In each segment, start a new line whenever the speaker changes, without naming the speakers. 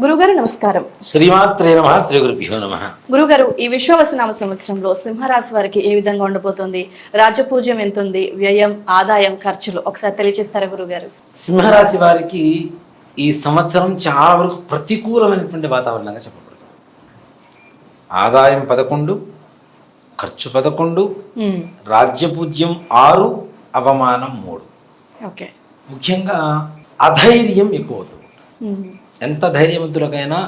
గురుగారు నమస్కారం.
శ్రీమాత్రే నమ శ్రీ గురుభ్యో నమ.
గురుగారు ఈ విశ్వవసనామ సంవత్సరంలో సింహరాశి వారికి ఏ విధంగా ఉండబోతోంది? రాజపూజ్యం ఎంత ఉంది వ్యయం ఆదాయం ఖర్చులు ఒకసారి తెలియజేస్తారా గురుగారు?
సింహరాశి వారికి ఈ సంవత్సరం చాలా వరకు ప్రతికూలమైనటువంటి వాతావరణంగా చెప్పబడుతుంది. ఆదాయం పదకొండు ఖర్చు పదకొండు. రాజ్యపూజ్యం ఆరు అవమానం మూడు.
ఓకే.
ముఖ్యంగా అధైర్యం ఎక్కువ అవుతుంది. ఎంత ధైర్యవంతులకైనా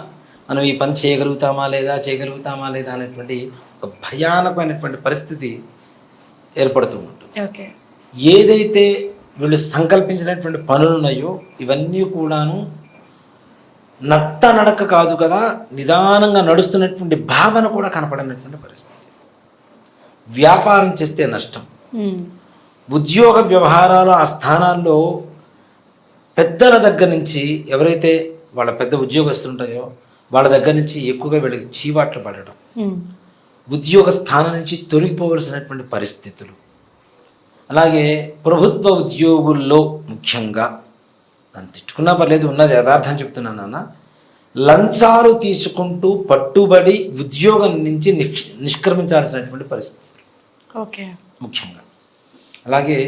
మనం ఈ పని చేయగలుగుతామా లేదా చేయగలుగుతామా లేదా అనేటువంటి ఒక భయానకమైనటువంటి పరిస్థితి ఏర్పడుతూ ఉంటుంది. ఏదైతే వీళ్ళు సంకల్పించినటువంటి పనులు ఉన్నాయో ఇవన్నీ కూడాను నత్త నడక కాదు కదా నిదానంగా నడుస్తున్నటువంటి భావన కూడా కనపడినటువంటి పరిస్థితి. వ్యాపారం చేస్తే నష్టం. ఉద్యోగ వ్యవహారాలు ఆ స్థానాల్లో పెద్దల దగ్గర నుంచి ఎవరైతే వాళ్ళ పెద్ద ఉద్యోగస్తుంటాయో వాళ్ళ దగ్గర నుంచి ఎక్కువగా వీళ్ళకి చీవాట్లు పడడం. ఉద్యోగ స్థానం నుంచి తొలగిపోవలసినటువంటి పరిస్థితులు. అలాగే ప్రభుత్వ ఉద్యోగుల్లో ముఖ్యంగా నన్ను తిట్టుకున్నా పర్లేదు ఉన్నది యథార్థం చెప్తున్నాను నాన్న. లంచాలు తీసుకుంటూ పట్టుబడి ఉద్యోగం నుంచి నిష్ నిష్క్రమించాల్సినటువంటి పరిస్థితి
ఓకే.
ముఖ్యంగా. అలాగే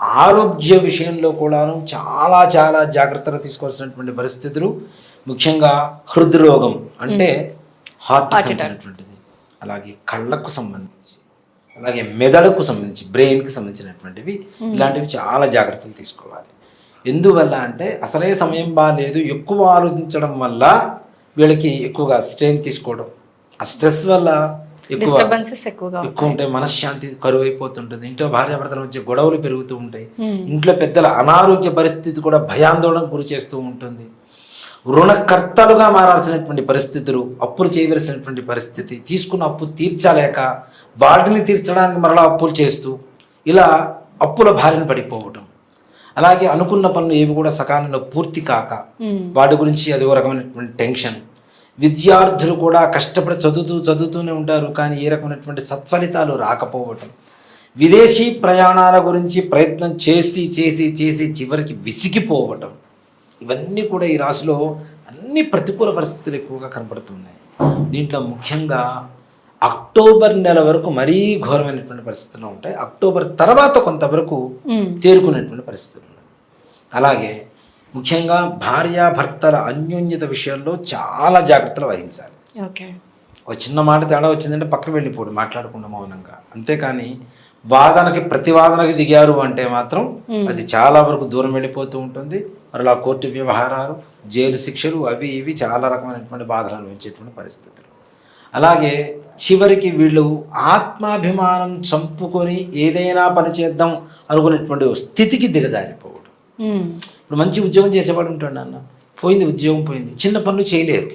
ఆరోగ్య విషయంలో కూడాను చాలా చాలా జాగ్రత్తగా తీసుకోవాల్సినటువంటి పరిస్థితులు. ముఖ్యంగా హృద్రోగం అంటే హార్ట్ సంబంధించినటువంటిది అలాగే కళ్ళకు సంబంధించి అలాగే మెదడుకు సంబంధించి బ్రెయిన్కి సంబంధించినటువంటివి ఇలాంటివి చాలా జాగ్రత్తలు తీసుకోవాలి. ఎందువల్ల అంటే అసలే సమయం బాగాలేదు ఎక్కువ ఆలోచించడం వల్ల వీళ్ళకి ఎక్కువగా స్ట్రెయిన్ తీసుకోవడం. ఆ స్ట్రెస్ వల్ల
డిస్టర్బెన్సెస్ ఎక్కువగా
ఎక్కువ ఉంటాయి. మనశ్శాంతి కరువు అయిపోతుంటుంది ఇంట్లో భార్యాభర్తల మధ్య గొడవలు పెరుగుతూ ఉంటాయి. ఇంట్లో పెద్దల అనారోగ్య పరిస్థితి కూడా భయాందోళనకు గురి చేస్తూ ఉంటుంది. రుణకర్తలుగా మారాల్సినటువంటి పరిస్థితులు అప్పులు చేయవలసినటువంటి పరిస్థితి తీసుకున్న అప్పు తీర్చలేక వాటిని తీర్చడానికి మరలా అప్పులు చేస్తూ ఇలా అప్పుల బారిన పడిపోవటం. అలాగే అనుకున్న పనులు ఏవి కూడా సకాలంలో పూర్తి కాక. వాటి గురించి అది ఒక రకమైనటువంటి టెన్షన్. విద్యార్థులు కూడా కష్టపడి చదువుతూ చదువుతూనే ఉంటారు కానీ ఏ రకమైనటువంటి సత్ఫలితాలు రాకపోవటం. విదేశీ ప్రయాణాల గురించి ప్రయత్నం చేసి చేసి చేసి చివరికి విసిగిపోవటం. ఇవన్నీ కూడా ఈ రాశిలో అన్ని ప్రతికూల పరిస్థితులు ఎక్కువగా కనపడుతున్నాయి. దీంట్లో ముఖ్యంగా అక్టోబర్ నెల వరకు మరీ ఘోరమైనటువంటి పరిస్థితులు ఉంటాయి. అక్టోబర్ తర్వాత కొంతవరకు. తేరుకునేటువంటి పరిస్థితులు ఉన్నాయి. అలాగే ముఖ్యంగా భార్యాభర్తల అన్యోన్యత విషయంలో చాలా జాగ్రత్తలు వహించాలి.
ఓకే.
ఒక చిన్న మాట తేడా వచ్చిందంటే పక్కకు వెళ్ళిపోడు మాట్లాడకుండా మౌనంగా. అంతేకాని వాదనకి ప్రతివాదనకి దిగారు అంటే మాత్రం అది చాలా వరకు దూరం వెళ్ళిపోతూ ఉంటుంది. మరలా కోర్టు వ్యవహారాలు జైలు శిక్షలు అవి ఇవి చాలా రకమైనటువంటి బాధలు అనుభవించేటువంటి పరిస్థితులు. అలాగే చివరికి వీళ్ళు ఆత్మాభిమానం చంపుకొని ఏదైనా పని చేద్దాం అనుకునేటువంటి స్థితికి దిగజారిపోవడం. ఇప్పుడు మంచి ఉద్యోగం చేసేవాడు ఉంటాడు అన్న పోయింది ఉద్యోగం పోయింది. చిన్న పనులు చేయలేరు.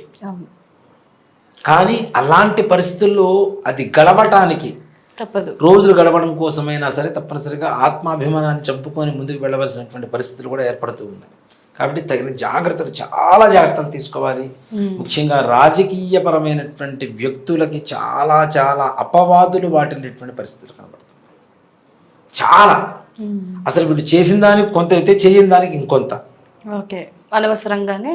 కానీ అలాంటి పరిస్థితుల్లో అది గడవటానికి
తప్పదు.
రోజులు గడవడం కోసమైనా సరే తప్పనిసరిగా ఆత్మాభిమానాన్ని చంపుకొని ముందుకు వెళ్ళవలసినటువంటి పరిస్థితులు కూడా ఏర్పడుతూ ఉన్నాయి. కాబట్టి తగిన జాగ్రత్తలు చాలా జాగ్రత్తలు తీసుకోవాలి. ముఖ్యంగా రాజకీయపరమైనటువంటి వ్యక్తులకి చాలా చాలా అపవాదులు వాటిల్లేటువంటి పరిస్థితులు కనబడుతుంది చాలా. అసలు వీళ్ళు చేసిన దానికి కొంత అయితే చేయని దానికి ఇంకొంత.
ఓకే. అనవసరంగానే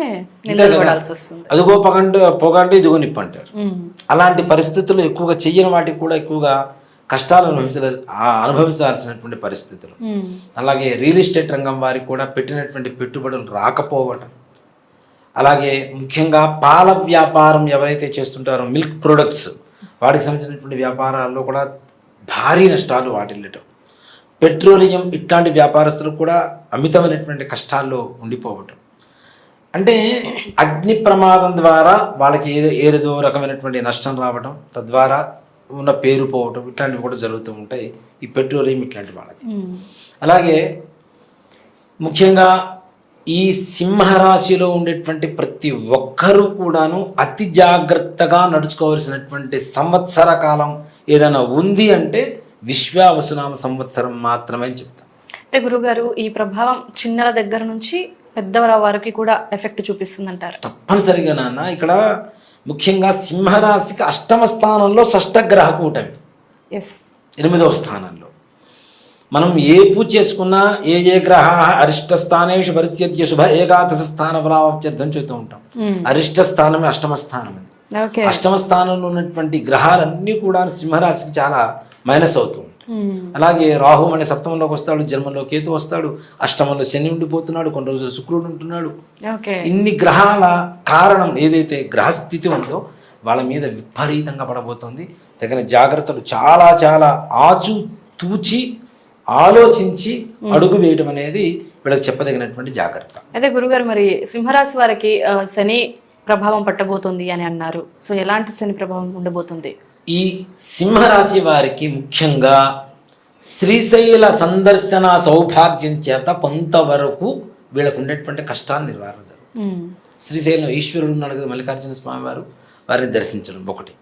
వస్తుంది.
అదిగో పగండి పొగండి ఇదిగో నిప్పు అంటారు
మ్మ్.
అలాంటి పరిస్థితుల్లో ఎక్కువగా చెయ్యని వాటికి కూడా ఎక్కువగా కష్టాలు అనుభవించాల ఆ అనుభవించాల్సినటువంటి పరిస్థితులు.
మ్మ్.
అలాగే రియల్ ఎస్టేట్ రంగం వారికి కూడా పెట్టినటువంటి పెట్టుబడులు రాకపోవటం. అలాగే ముఖ్యంగా పాల వ్యాపారం ఎవరైతే చేస్తుంటారో మిల్క్ ప్రొడక్ట్స్ వాటికి సంబంధించినటువంటి వ్యాపారాల్లో కూడా భారీ నష్టాలు వాటిల్లటం. పెట్రోలియం ఇట్లాంటి వ్యాపారస్తులకు కూడా అమితమైనటువంటి కష్టాల్లో ఉండిపోవటం అంటే అగ్ని ప్రమాదం ద్వారా వాళ్ళకి ఏదో ఏదో రకమైనటువంటి నష్టం రావటం తద్వారా ఉన్న పేరు పోవటం ఇట్లాంటివి కూడా జరుగుతూ ఉంటాయి ఈ పెట్రోలియం ఇట్లాంటి వాళ్ళకి. అలాగే ముఖ్యంగా ఈ సింహరాశిలో ఉండేటువంటి ప్రతి ఒక్కరూ కూడాను అతి జాగ్రత్తగా నడుచుకోవాల్సినటువంటి సంవత్సర కాలం ఏదైనా ఉంది అంటే విశ్వావసునామ సంవత్సరం మాత్రమే చెప్తాను
అంటే గురుగారు ఈ ప్రభావం చిన్నల దగ్గర నుంచి పెద్దల వారికి కూడా ఎఫెక్ట్ చూపిస్తుంది అంటారు
తప్పనిసరిగా నాన్న ఇక్కడ ముఖ్యంగా సింహరాశికి అష్టమ స్థానంలో షష్టగ్రహ కూటమి.
ఎస్
ఎనిమిదవ స్థానంలో. మనం ఏ పూజ చేసుకున్నా ఏ ఏ గ్రహ అరిష్ట స్థానేషు పరిత్యజ్య శుభ ఏకాదశ స్థాన బలావత్యర్థం చెబుతూ ఉంటాం. అరిష్ట స్థానమే అష్టమ స్థానం అష్టమ స్థానంలో ఉన్నటువంటి గ్రహాలన్నీ కూడా సింహరాశికి చాలా మైనస్ అవుతూ ఉంటాయి.
మ్మ్.
అలాగే రాహు అనే సప్తమంలోకి వస్తాడు జన్మంలో కేతు వస్తాడు అష్టమంలో శని ఉండిపోతున్నాడు కొన్ని రోజులు శుక్రుడు ఉంటున్నాడు. ఇన్ని గ్రహాల కారణం ఏదైతే గ్రహస్థితి ఉందో వాళ్ళ మీద విపరీతంగా పడబోతుంది. తగిన జాగ్రత్తలు చాలా చాలా ఆచు తూచి ఆలోచించి అడుగు వేయడం అనేది వీళ్ళకి చెప్పదగినటువంటి జాగ్రత్త.
అయితే గురుగారు మరి సింహరాశి వారికి శని ప్రభావం పట్టబోతుంది అని అన్నారు. సో ఎలాంటి శని ప్రభావం ఉండబోతుంది?
ఈ సింహరాశి వారికి ముఖ్యంగా శ్రీశైల సందర్శన సౌభాగ్యం చేత కొంతవరకు వీళ్ళకు ఉండేటువంటి కష్టాన్ని.
మ్మ్.
శ్రీశైలం ఈశ్వరుడు ఉన్నాడు కదా మల్లికార్జున స్వామి వారు వారిని దర్శించడం ఒకటి.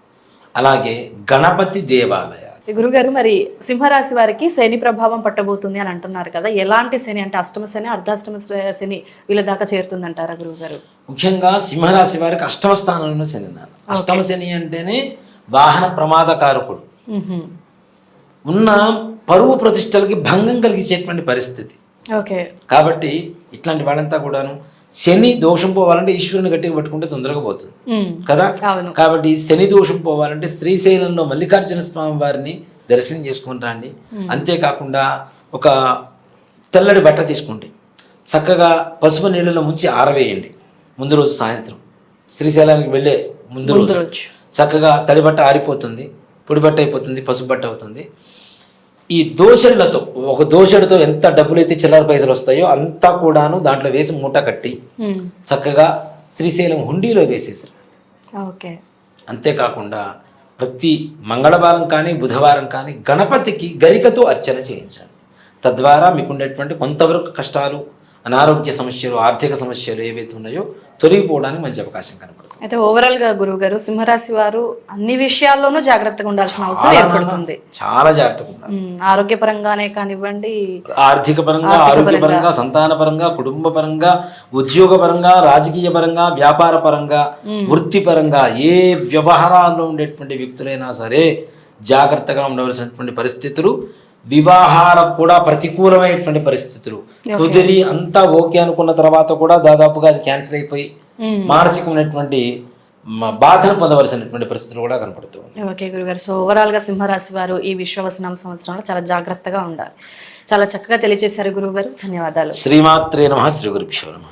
అలాగే గణపతి దేవాలయాలు.
గురుగారు మరి సింహరాశి వారికి శని ప్రభావం పట్టబోతుంది అని అంటున్నారు కదా. ఎలాంటి శని అంటే అష్టమ శని అర్ధాష్టమ శని వీళ్ళ దాకా చేరుతుంది అంటారా గురుగారు?
ముఖ్యంగా సింహరాశి వారికి అష్టమ స్థానంలో శని అష్టమ శని అంటేనే వాహన ప్రమాదకారకుడు.
మ్మ్.
ఉన్న పరువు ప్రతిష్టలకి భంగం కలిగించేటువంటి పరిస్థితి.
ఓకే.
కాబట్టి ఇట్లాంటి వాళ్ళంతా కూడాను శని దోషం పోవాలంటే ఈశ్వరుని గట్టిగా పట్టుకుంటే తొందరగా పోతుంది. కదా? కాబట్టి శని దోషం పోవాలంటే శ్రీశైలంలో మల్లికార్జున స్వామి వారిని దర్శనం చేసుకుని రండి. అంతేకాకుండా ఒక తెల్లటి బట్ట తీసుకోండి చక్కగా పసుపు నీళ్ళలో ముంచి ఆరవేయండి. ముందు రోజు సాయంత్రం. శ్రీశైలానికి వెళ్ళే ముందు రోజు. చక్కగా తడి బట్ట ఆరిపోతుంది పొడి బట్ట అయిపోతుంది పసుపు బట్ట అవుతుంది. ఈ దోషులతో ఒక దోషుడితో ఎంత డబ్బులైతే చిల్లర పైసలు వస్తాయో అంతా కూడాను దాంట్లో వేసి మూట కట్టి. చక్కగా శ్రీశైలం హుండీలో వేసేసారు
ఓకే.
అంతేకాకుండా ప్రతి మంగళవారం కానీ బుధవారం కానీ గణపతికి గరికతో అర్చన చేయించండి. తద్వారా మీకు ఉండేటువంటి కొంతవరకు కష్టాలు అనారోగ్య సమస్యలు ఆర్థిక సమస్యలు ఏవైతే ఉన్నాయో తొలగిపోవడానికి మంచి అవకాశం కనపడుతుంది.
అయితే ఓవరాల్గా గురువు గారు సింహరాశి వారు అన్ని విషయాల్లోనూ జాగ్రత్తగా ఉండాల్సిన అవసరం ఏర్పడుతుంది.
చాలా జాగ్రత్తగా ఉండాలి.
ఆరోగ్యపరంగానే కానివ్వండి
ఆర్థిక పరంగా ఆరోగ్య పరంగా సంతాన పరంగా కుటుంబ పరంగా ఉద్యోగ పరంగా రాజకీయ పరంగా వ్యాపార పరంగా వృత్తి పరంగా ఏ వ్యవహారాల్లో ఉండేటువంటి వ్యక్తులైనా సరే జాగ్రత్తగా ఉండవలసినటువంటి పరిస్థితులు వివాహాలకు కూడా ప్రతికూలమైనటువంటి పరిస్థితులు. కుదిరి అంతా ఓకే అనుకున్న తర్వాత కూడా దాదాపుగా అది క్యాన్సిల్ అయిపోయి. మానసికమైనటువంటి బాధను పొందవలసినటువంటి పరిస్థితులు కూడా కనపడుతూ ఉన్నాయి.
ఓకే గురుగారు. సో ఓవరాల్గా సింహరాశి వారు ఈ విశ్వవసనామ సంవత్సరంలో చాలా జాగ్రత్తగా ఉండాలి. చాలా చక్కగా తెలియజేశారు గురువు గారు ధన్యవాదాలు.
శ్రీమాత్రే నమ శ్రీ గురుభ్యో నమ.